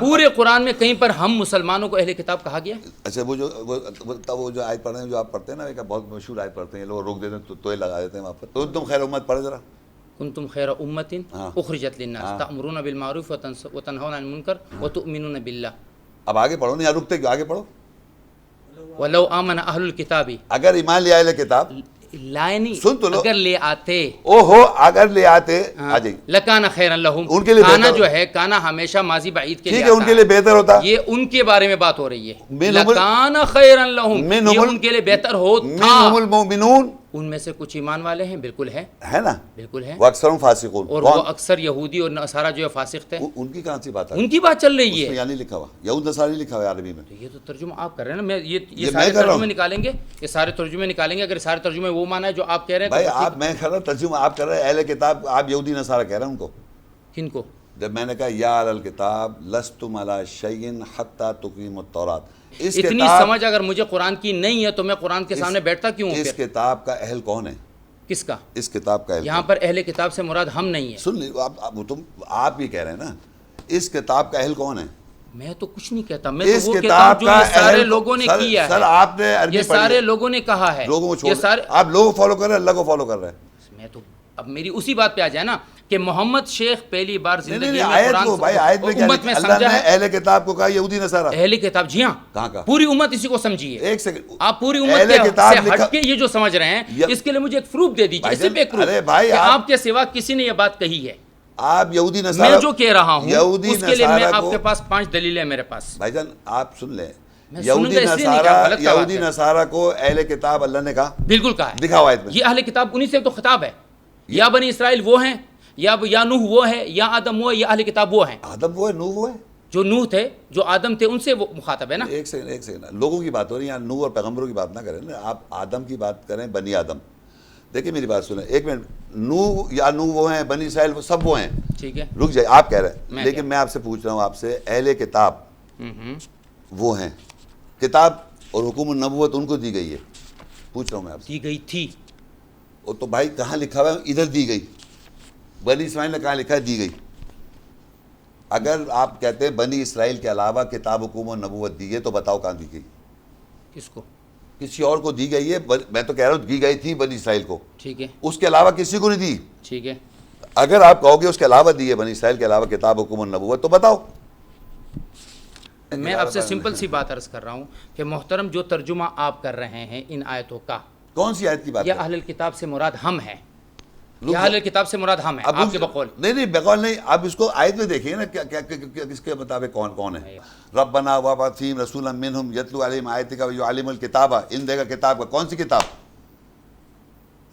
پورے قرآن میں کہیں پر ہم مسلمانوں کو اہل کتاب کہا گیا؟ اچھا وہ جو وہ جو آیت پڑھ رہے ہیں جو آپ پڑھتے ہیں نا ایک بہت مشہور آیت پڑھتے ہیں لوگ روک دیتے ہیں تو توئے لگا دیتے ہیں وہاں پر۔ تو تم خیر امت پڑھے ذرا۔ کنتم خیر امت ہاں۔ اخرجت للناس۔ تأمرون بالمعروف وتنهون عن المنکر وتؤمنون بالله اب آگے پڑھو نہیں یہاں رکتے آگے پڑھو۔ ولو آمن اہل الکتاب اگر ایمان لے آئے کتاب لائے نہیں سن تو لو۔ اگر لے آتے۔ او ہو اگر لے آتے آ جائیے لکانا خیر لہم۔ ان کے لیے کانا جو ہے کانا ہمیشہ ماضی بعید کے لیے ہے ان آتا کے لیے بہتر ہوتا۔ یہ ان کے بارے میں بات ہو رہی ہے۔ لکانا خیر من یہ ان کے لیے بہتر ہو تھا منہم المؤمنون ان میں سے کچھ ایمان والے ہیں؟ بالکل ہے۔ ہے نا؟ بالکل ہے۔ وہ اکثر فاسقون۔ اور وہ اکثر یہودی اور نصارہ جو ہے فاسق تھے۔ ان- کی کہاں سی بات ہے ان کی بات چل رہی ہے۔ نہیں لکھا ہوا۔ یہود نصارہ نہیں لکھا ہوا ہے عربی میں۔ یہ تو ترجمہ آپ کر رہے ہیں نا۔ میں یہ یہ سارے۔ ترجمے نکالیں گے۔ یہ سارے ترجمے نکالیں گے۔ اگر سارے ترجمے وہ مانا ہے جو آپ کہہ رہے ہیں بھائی آپ میں کر رہا ترجمہ آپ کر رہے ہیں۔ اہل کتاب آپ یہودی نصارہ کہہ رہے ہیں ان کو۔ کن کو؟ جب میں نے کہا یا الکتاب لستم علی شیئن حتی تقیم التورات۔ اتنی سمجھ اگر مجھے قرآن کی نہیں ہے تو میں قرآن کے سامنے بیٹھتا کیوں ہوں اس کتاب کا اہل کون ہے کس کا؟ اس کتاب کا اہل یہاں پر اہل کتاب سے مراد ہم نہیں ہیں۔ سن لی آپ آپ- تم آپ یہ کہہ رہے ہیں نا۔ اس کتاب کا اہل کون ہے میں تو کچھ نہیں کہتا میں تو وہ کتاب جو یہ سارے لوگوں نے سر- کیا سر ہے آپ نے یہ سارے لوگوں نے کہا ہے۔ لوگوں کو چھوڑ آپ لوگوں کو فالو کر رہے ہیں اللہ کو فالو کر رہے ہیں۔ میں تو اب میری اسی بات پہ آ جائے نا۔ کہ محمد شیخ پہلی بار زندگی میں امت میں سمجھا ہے۔ اہل کتاب کو کہا یہودی نصارہ۔ اہل کتاب جی ہاں۔ پوری امت اسی کو سمجھیے ایک سیکنڈ۔ آپ پوری امت سے ہٹ کے یہ جو سمجھ رہے ہیں اس کے لیے مجھے ایک پروف دے دیجیے بھائی اسے پہ بھائی کہ آپ- کے سوا کسی نے یہ بات کہی ہے۔ آپ یہودی نصارہ میں جو کہہ رہا ہوں اس کے لیے میں آپ کے پاس پانچ دلیلیں ہیں میرے پاس۔ بھائی جان آپ سن لیں۔ یہودی نصارہ یہودی۔ نصارہ کو اہل کتاب اللہ نے کہا۔ بالکل کہا ہے۔ دکھاؤ آیت میں۔ یہ اہل کتاب انہی سے تو خطاب ہے۔ یا بنی اسرائیل وہ ہیں یا یا نوح وہ ہے یا آدم وہ ہے یا اہل کتاب وہ ہیں۔ آدم وہ ہے نو وہ ہے؟ جو نوح تھے جو آدم تھے ان سے وہ مخاطب ہے نا؟ ایک سیکنڈ ایک سیکنڈ لوگوں کی بات ہو رہی ہے یہاں نو اور پیغمبروں کی بات نہ کریں نا آپ آدم کی بات کریں بنی آدم۔ دیکھیں میری بات سنیں ایک منٹ نو یا نو وہ ہیں بنی اسرائیل وہ سب وہ ہیں۔ ٹھیک ہے۔ رک جائے آپ کہہ رہے ہیں لیکن؟ میں آپ سے پوچھ رہا ہوں آپ سے اہل کتاب وہ ہیں۔ کتاب اور حکومت النبوت ان کو دی گئی ہے۔ پوچھ رہا ہوں میں آپ سے۔ دی گئی تھی۔ وہ تو بھائی کہاں لکھا ہوا ہے؟ ادھر دی گئی۔ بنی اسرائیل نے کہاں لکھا ہے؟ دی گئی۔ اگر آپ کہتے ہیں بنی اسرائیل کے علاوہ کتاب حکومت نبوت دی گئی تو بتاؤ کہاں دی گئی؟ کس کو؟ کسی اور کو دی گئی ہے؟ میں تو کہہ رہا ہوں دی گئی تھی بنی اسرائیل کو۔ ٹھیک ہے۔ اس کے علاوہ کسی کو نہیں دی۔ ٹھیک ہے۔ اگر آپ کہو گے اس کے علاوہ دی ہے بنی اسرائیل کے علاوہ کتاب حکومت نبوت تو بتاؤ۔ میں آپ سے سمپل سی بات عرض کر رہا ہوں کہ محترم جو ترجمہ آپ کر رہے ہیں ان آیتوں کا کون سی آیت کی بات یا ہے؟ اہل کتاب سے مراد ہم ہیں رک یا جاؤ۔ اہل کتاب سے مراد ہم ہیں آپ کے بقول۔ نہیں نہیں بقول نہیں آپ اس کو آیت میں دیکھیے نا کیا کس کے مطابق کون کون ہے؟ ربنا وابعث فیہم رسولا منہم یتلو علیہم آیتک ویعلم الکتاب ان دے گا کتاب کا کون سی کتاب؟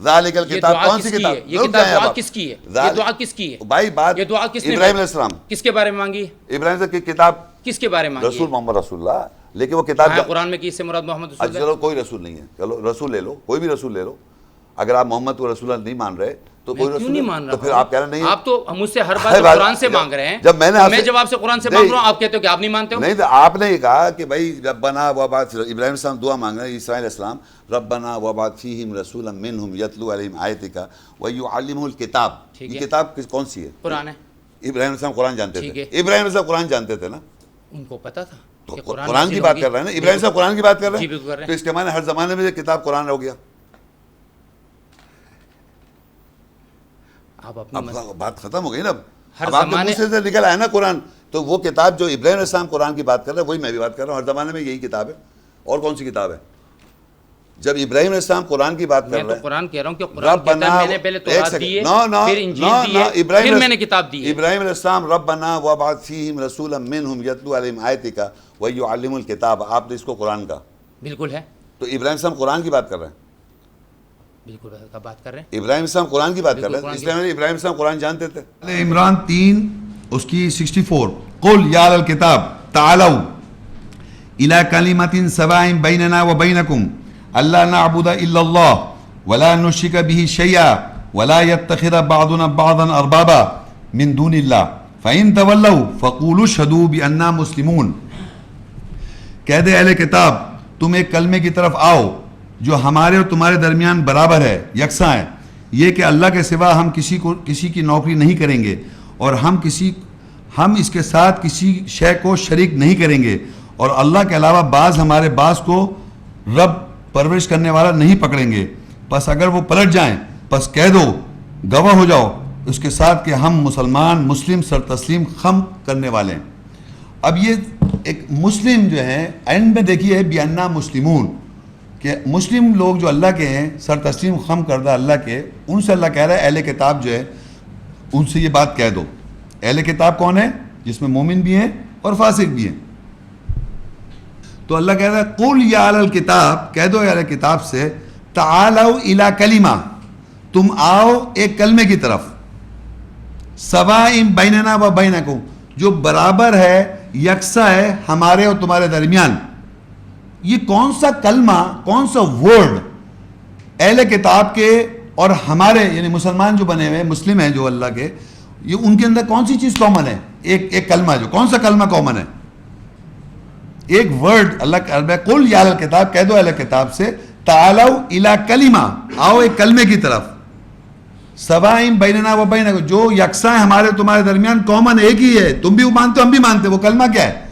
ذالک الکتاب کون سی کتاب؟ یہ کتاب دعا۔ کس کی ہے؟ یہ دعا کس کی ہے؟ بھائی بات یہ دعا کس نے ابراہیم؟ علیہ السلام۔ کس کے بارے میں مانگی؟ ابراہیم سے کی کتاب۔ کس کے بارے میں مانگی؟ رسول محمد رسول اللہ لیکن وہ کتاب ہاں قرآن میں کی اس سے مراد محمد رسول اچھا چلو کوئی رسول نہیں ہے۔ چلو رسول لے لو کوئی بھی رسول لے لو۔ اگر آپ محمد کو رسول اللہ نہیں مان رہے تو کیوں نہیں؟ مان رہا تو پھر؟ آپ کہہ رہے نہیں آپ تو مجھ سے ہر بات بات- قرآن سے مانگ رہے ہیں جب میں نے میں جب آپ سے قرآن سے۔ مانگ رہا ہوں آپ کہتے ہو کہ آپ نہیں مانتے ہو نہیں تو آپ نے یہ کہا کہ بھائی ربنا و بات ابراہیم السلام دعا مانگ رہے ہیں اسرائیل السلام ربنا و بات فیہم رسولا منہم یتلو علیہم الکتاب یہ۔ کتاب کون سی ہے قرآن ہے ابراہیم السلام قرآن جانتے تھے۔ ابراہیم السلام قرآن جانتے تھے نا ان کو پتا تھا تو قرآن کی بات۔ کر رہے ہیں نا ابراہیم صاحب قرآن کی بات کر رہے جی، بالکل کر رہے ہیں۔ تو اس کے معنی ہر زمانے میں یہ کتاب قرآن ہو گیا آپ اب بات ختم ہو گئی نا۔ اب آپ کے سے نکل آیا نا قرآن تو وہ کتاب جو ابراہیم علیہ السلام قرآن کی بات کر رہے ہیں وہی میں بھی بات کر رہا ہوں۔ ہر زمانے میں یہی کتاب ہے۔ اور کون سی کتاب ہے؟ جب ابراہیم علیہ السلام قرآن کی بات کر رہے ہیں قرآن کہہ رہا ہوں کہ قرآن کہتا ہے میں نے پہلے تورات نو نو پھر انجیل نو ابراہیم پھر میں نے کتاب دی ہے۔ ابراہیم علیہ السلام ربنا وبعث فیہم رسولا منہم یتلو علیہم آیتک ویعلم الکتاب۔ آپ نے اس کو قرآن کا بالکل ہے۔ تو ابراہیم السلام قرآن کی بات کر رہے ہیں۔ بالکل کا بات کر رہے ہیں؟ ابراہیم السلام قرآن کی بات کر رہے ہیں۔ اس لیے ابراہیم السلام قرآن جانتے تھے۔ عمران تین اس کی سکسٹی فور۔ قل یا الکتاب تعالوا الى کلمت سواء بیننا و بینکم۔ اللہ نعبد الا اللہ ولا نشرک به شیئا ولا يتخذ بعضنا بعضا اربابا من دون اللہ۔ فإن تولوا فقولوا اشهدوا بأننا مسلمون۔ کہہ دے اہل کتاب تم ایک کلمے کی طرف آؤ۔ جو ہمارے اور تمہارے درمیان برابر ہے، یکساں ہے۔ یہ کہ اللہ کے سوا ہم کسی کو، کسی کی نوکری نہیں کریں گے اور ہم کسی، ہم اس کے ساتھ کسی شے کو شریک نہیں کریں گے۔ اور اللہ کے علاوہ بعض ہمارے بعض کو رب پرورش کرنے والا نہیں پکڑیں گے۔ بس اگر وہ پلٹ جائیں، بس کہہ دو، گواہ ہو جاؤ۔ اس کے ساتھ کہ ہم مسلمان، مسلم سر تسلیم خم کرنے والے ہیں۔ اب یہ ایک مسلم جو ہیں اینڈ میں دیکھیے بیانا مسلمون۔ کہ مسلم لوگ جو اللہ کے ہیں، سر تسلیم خم کردہ اللہ کے، ان سے اللہ کہہ رہا ہے، اہل کتاب جو ہے، ان سے یہ بات کہہ دو۔ اہل کتاب کون ہے؟ جس میں مومن بھی ہیں اور فاسق بھی ہیں۔ تو اللہ کہہ رہا ہے، قل یا الکتاب، کہہ دو اہل کتاب سے تعالو الی کلمہ۔ تم آؤ ایک کلمے کی طرف۔ سوائم بیننا و بینکم، جو برابر ہے، یکساں ہے ہمارے اور تمہارے درمیان۔ یہ کون سا کلمہ، کون سا ورڈ اہل کتاب کے اور ہمارے یعنی مسلمان جو بنے ہوئے، مسلم ہیں جو اللہ کے، یہ ان کے اندر کون سی چیز کامن ہے؟ ایک ایک کلمہ جو، کون سا کلمہ کامن ہے؟ ایک ورڈ اللہ کا کل یا اہل کتاب، کہہ دو اہل کتاب سے، تعالو الا کلمہ، آؤ ایک کلمے کی طرف۔ سوائم بیننا و بینکم، جو یکساں ہمارے، تمہارے درمیان کامن ایک ہی ہے، تم بھی وہ مانتے ہو، ہم بھی مانتے وہ کلمہ کیا ہے؟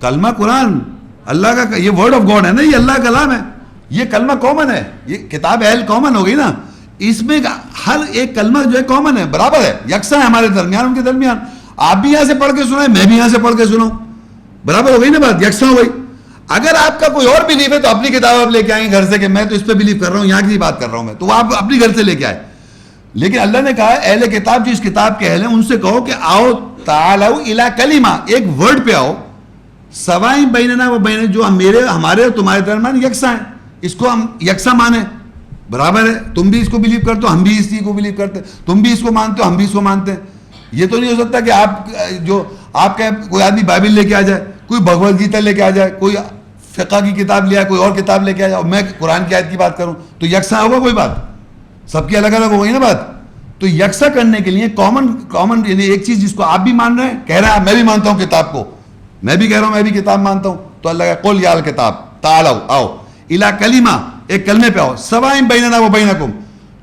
کلمہ قرآن، اللہ کا یہ ورڈ آف گاڈ ہے نا، یہ اللہ کا کلام ہے۔ یہ کلمہ کامن ہے۔ یہ کتاب اہل کامن ہو گئی نا۔ اس میں ہر ایک کلمہ جو ہے کامن ہے، برابر ہے۔ یکساں ہے ہمارے درمیان، ان کے درمیان۔ آپ بھی یہاں سے پڑھ کے سنائیں، میں بھی یہاں سے پڑھ کے سناؤں۔ برابر ہو گئی نا بات؟ یکساں ہو گئی۔ اگر آپ کا کوئی اور بلیف ہے تو اپنی کتاب آپ لے کے آئیں گے گھر سے کہ میں تو اس پہ بلیو کر رہا ہوں، یہاں کی بات کر رہا ہوں میں۔ تو آپ اپنی گھر سے لے کے آئے۔ لیکن اللہ نے کہا اہل کتاب جو اس کتاب کے اہل ہیں، ان سے کہو کہ آؤ تعالو الا کلمہ، ایک ورڈ پہ آؤ۔ سوائیں بیننا و بین جو میرے، ہمارے اور تمہارے درمیان یکساں ہیں۔ اس کو ہم یکساں مانیں۔ برابر ہے۔ تم بھی اس کو بلیو کرتے ہو، ہم بھی اس چیز کو بلیو کرتے ہیں۔ تم بھی اس کو مانتے ہو، ہم بھی اس کو مانتے ہیں۔ یہ تو نہیں ہو سکتا کہ آپ، جو آپ کا کوئی آدمی بائبل لے کے آ جائے، کوئی بھگوت گیتا لے کے آ جائے، کوئی فقہ کی کتاب لے آئے، کوئی اور کتاب لے کے آ جائے، اور میں قرآن کی آیت کی بات کروں، تو یکساں ہوگا کوئی بات؟ سب کی الگ الگ ہوگی نا بات؟ تو یکساں کرنے کے لیے کامن کامن یعنی ایک چیز جس کو آپ بھی مان رہے ہیں، کہہ رہے ہیں، میں بھی مانتا ہوں کتاب کو۔ میں بھی کہہ رہا ہوں، میں بھی کتاب مانتا ہوں۔ تو اللہ کا قول یال کتاب، تعالو، آؤ۔ الا کلیمہ ایک کلمے پہ آؤ۔ سوائم بیننا و بینکم۔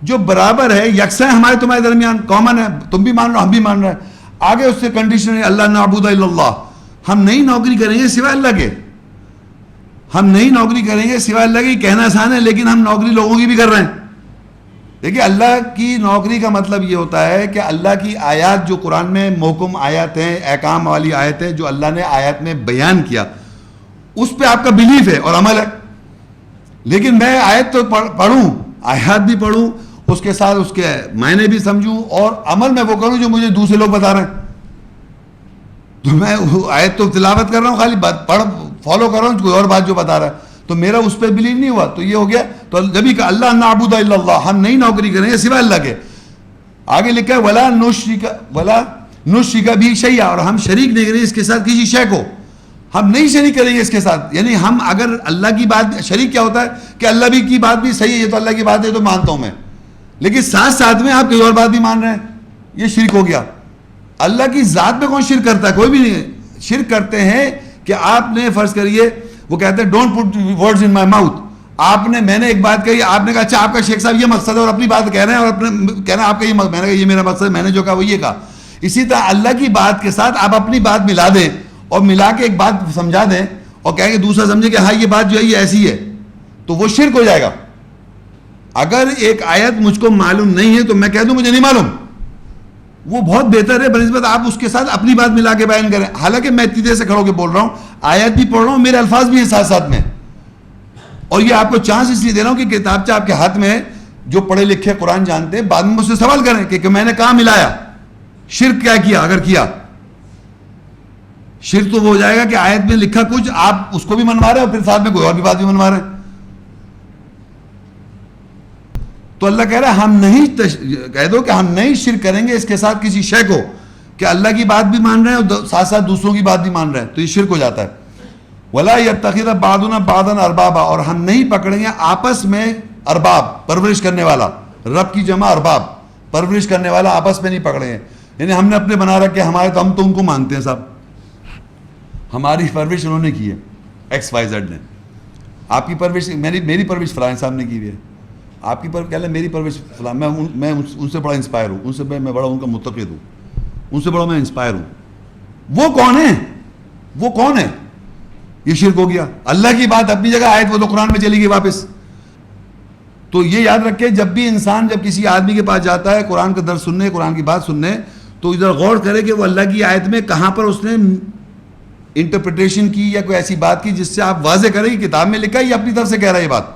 جو برابر ہے، یکساں ہمارے تمہارے درمیان۔ کامن ہے، تم بھی مان رہے ہو، ہم بھی مان رہے ہیں۔ آگے اس سے کنڈیشن ہے، اللہ نعبود الا اللہ۔ ہم نئی نوکری کریں گے سوائے اللہ کے۔ ہم نئی نوکری کریں گے سوائے اللہ کی، کہنا آسان ہے، لیکن ہم نوکری لوگوں کی بھی کر رہے ہیں۔ دیکھیے اللہ کی نوکری کا مطلب یہ ہوتا ہے کہ اللہ کی آیات جو قرآن میں محکم آیات ہیں، احکام والی آیت ہے جو اللہ نے آیات میں بیان کیا، اس پہ آپ کا بلیف ہے اور عمل ہے۔ لیکن میں آیت تو پڑھوں، آیات بھی پڑھوں، اس کے ساتھ اس کے معنی بھی سمجھوں اور عمل میں وہ کروں جو مجھے دوسرے لوگ بتا رہے ہیں۔ تو میں آیت تو تلاوت کر رہا ہوں، خالی پڑھ فالو کر رہا ہوں، کوئی اور بات جو بتا رہا ہے۔ تو میرا اس پہ بلیو نہیں ہوا، تو یہ ہو گیا۔ تو جبھی کہ اللہ نعبود الا اللہ، ہم نئی نوکری کریں سوائے اللہ کے۔ آگے لکھا ہے، ولا نشریکا ولا نشریکا بھی شیعہ اور ہم شریک نہیں کریں اس کے ساتھ کسی شے کو۔ ہم نہیں شریک کریں گے اس کے ساتھ۔ یعنی ہم اگر اللہ کی بات، شریک کیا ہوتا ہے کہ اللہ بھی کی بات بھی صحیح ہے، یہ تو اللہ کی بات ہے تو مانتا ہوں میں۔ لیکن ساتھ ساتھ میں آپ کئی اور بات بھی مان رہے ہیں۔ یہ شرک ہو گیا۔ اللہ کی ذات میں کون شرک کرتا ہے؟ کوئی بھی نہیں شرک کرتے ہیں کہ آپ نے فرض کریے وہ کہتے ہیں don't put words in my mouth آپ نے، میں نے ایک بات کہی، آپ نے کہا اچھا آپ کا شیخ صاحب یہ مقصد ہے اور اپنی بات کہہ رہے ہیں اور اپنے کہنا آپ کا یہ میں نے کہا، یہ میرا مقصد ہے، میں نے جو کہا وہ یہ کہا۔ اسی طرح اللہ کی بات کے ساتھ آپ اپنی بات ملا دیں اور ملا کے ایک بات سمجھا دیں اور کہیں کہ دوسرا سمجھے کہ ہاں یہ بات جو ہے، یہ ایسی ہے، تو وہ شرک ہو جائے گا۔ اگر ایک آیت مجھ کو معلوم نہیں ہے تو میں کہہ دوں، مجھے نہیں معلوم۔ وہ بہت بہتر ہے، بنسبت آپ اس کے ساتھ اپنی بات ملا کے بیان کریں۔ حالانکہ میں اتنی دیر سے کھڑو کے بول رہا ہوں آیت بھی پڑھ رہا ہوں، میرے الفاظ بھی ہیں ساتھ ساتھ میں۔ اور یہ آپ کو چانس اس لیے دے رہا ہوں کہ کتاب آپ کے ہاتھ میں ہے، جو پڑھے لکھے قرآن جانتے ہیں، بعد میں مجھ سے سوال کریں کہ میں نے کہاں ملایا؟ شرک کیا کیا؟ اگر کیا۔ شرک تو وہ ہو جائے گا کہ آیت میں لکھا کچھ، آپ اس کو بھی منوا رہے ہیں اور پھر ساتھ میں کوئی اور بھی بات بھی منوا رہے ہیں۔ تو اللہ کہہ رہا ہے، ہم نہیں تش... کہہ دو کہ ہم نہیں شرک کریں گے اس کے ساتھ کسی شے کو کہ اللہ کی بات بھی مان رہے ہیں اور ساتھ ساتھ دوسروں کی بات بھی مان رہے ہیں، تو یہ شرک ہو جاتا ہے۔ ولا یا تقیدہ بادنا بادن اربابا اور ہم نہیں پکڑیں گے آپس میں ارباب، پرورش کرنے والا، رب کی جمع ارباب، پرورش کرنے والا آپس میں نہیں پکڑیں گے۔ یعنی ہم نے اپنے بنا رکھے، ہمارے تو ہم تو ان کو مانتے ہیں صاحب ہماری پرورش انہوں نے کی ہے، ایکس وائی زیڈ نے۔ آپ کی پرورش، میری میری پرورش فرائن صاحب نے کی ہوئی ہے۔ آپ کی پر کہہ لیں میری پرورش، فلاں، میں ان میں ان سے بڑا انسپائر ہوں، ان سے میں بڑا ان کا متقد ہوں، ان سے بڑا میں انسپائر ہوں۔ وہ کون ہے وہ کون ہے یہ شرک ہو گیا۔ اللہ کی بات اپنی جگہ آیت وہ تو قرآن میں چلی گئی واپس۔ تو یہ یاد رکھے جب بھی انسان جب کسی آدمی کے پاس جاتا ہے، قرآن کا درد سننے، قرآن کی بات سننے، تو ادھر غور کرے کہ وہ اللہ کی آیت میں کہاں پر اس نے انٹرپریٹیشن کی یا کوئی ایسی بات کی جس سے آپ واضح کریں کہ کتاب میں لکھا ہے یا اپنی طرف سے کہہ رہا ہے یہ بات۔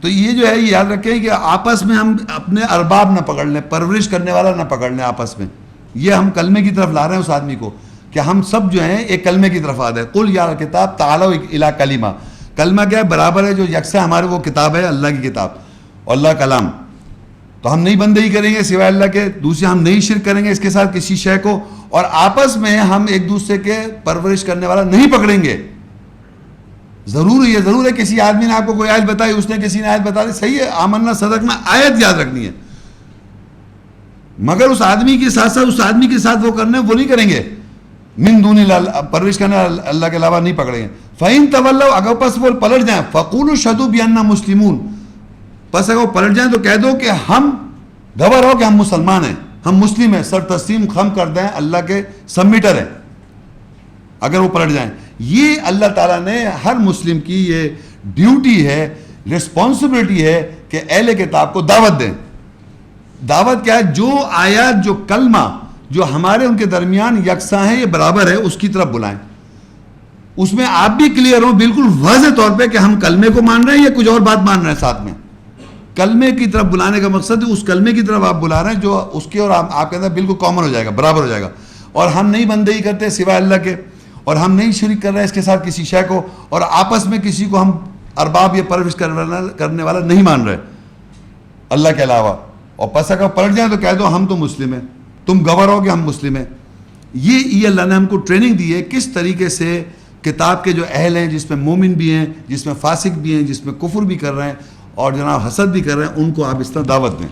تو یہ جو ہے، یہ یاد رکھیں کہ آپس میں ہم اپنے ارباب نہ پکڑ لیں، پرورش کرنے والا نہ پکڑ لیں آپس میں۔ یہ ہم کلمے کی طرف لا رہے ہیں اس آدمی کو کہ ہم سب جو ہیں ایک کلمے کی طرف آ رہے ہیں۔ کل یا کتاب تعالو الا کلیمہ کلمہ کیا ہے؟ برابر ہے جو یکساں ہمارے وہ کتاب ہے، اللہ کی کتاب۔ اور اللہ کلام۔ تو ہم نہیں بندگی کریں گے سوائے اللہ کے، دوسرے ہم نہیں شرک کریں گے اس کے ساتھ کسی شے کو۔ اور آپس میں ہم ایک دوسرے کے پرورش کرنے والا نہیں پکڑیں گے۔ ضرور یہ ضرور ہے کسی آدمی نے آپ کو کوئی آیت بتائی، اس نے کسی نے آیت بتا دی، صحیح ہے، آمنا صدقنا آیت یاد رکھنی ہے۔ مگر اس آدمی کے ساتھ ساتھ، اس آدمی کے ساتھ وہ کرنے وہ نہیں کریں گے۔ من دون اللہ، پرورش کرنے اللہ کے علاوہ نہیں پکڑیں گے۔ فہم طول اگر پس وہ پلٹ جائیں فقول شدو بیاننا مسلمون۔ پس اگر وہ پلٹ جائیں تو کہہ دو کہ ہم گور ہو کہ ہم مسلمان ہیں، ہم مسلم ہیں سر تسلیم خم کر دیں، اللہ کے سبمیٹر ہیں۔ اگر وہ پلٹ جائیں۔ یہ اللہ تعالیٰ نے ہر مسلم کی یہ ڈیوٹی ہے رسپانسبلٹی ہے کہ اہل کتاب کو دعوت دیں۔ دعوت کیا ہے؟ جو آیات، جو کلمہ، جو ہمارے ان کے درمیان یکساں ہے، یہ برابر ہے، اس کی طرف بلائیں۔ اس میں آپ بھی کلیئر ہوں، بالکل واضح طور پہ کہ ہم کلمے کو مان رہے ہیں یا کچھ اور بات مان رہے ہیں ساتھ میں۔ کلمے کی طرف بلانے کا مقصد ہے، اس کلمے کی طرف آپ بلا رہے ہیں جو اس کے اور آپ کے اندر بالکل کامن ہو جائے گا، برابر ہو جائے گا۔ اور ہم نہیں بندگی کرتے سوائے اللہ کے۔ اور ہم نہیں شریک کر رہے اس کے ساتھ کسی شے کو، اور آپس میں کسی کو ہم ارباب یا پرورش کرنے والا نہیں مان رہے۔ اللہ کے علاوہ۔ اور پس اگر پلٹ جائیں تو کہہ دو، ہم تو مسلم ہیں۔ تم گور ہو کہ ہم مسلم ہیں۔ یہ یہ اللہ نے ہم کو ٹریننگ دی ہے کس طریقے سے کتاب کے جو اہل ہیں، جس میں مومن بھی ہیں، جس میں فاسق بھی ہیں، جس میں کفر بھی کر رہے ہیں اور جناب حسد بھی کر رہے ہیں، ان کو آپ اس طرح دعوت دیں۔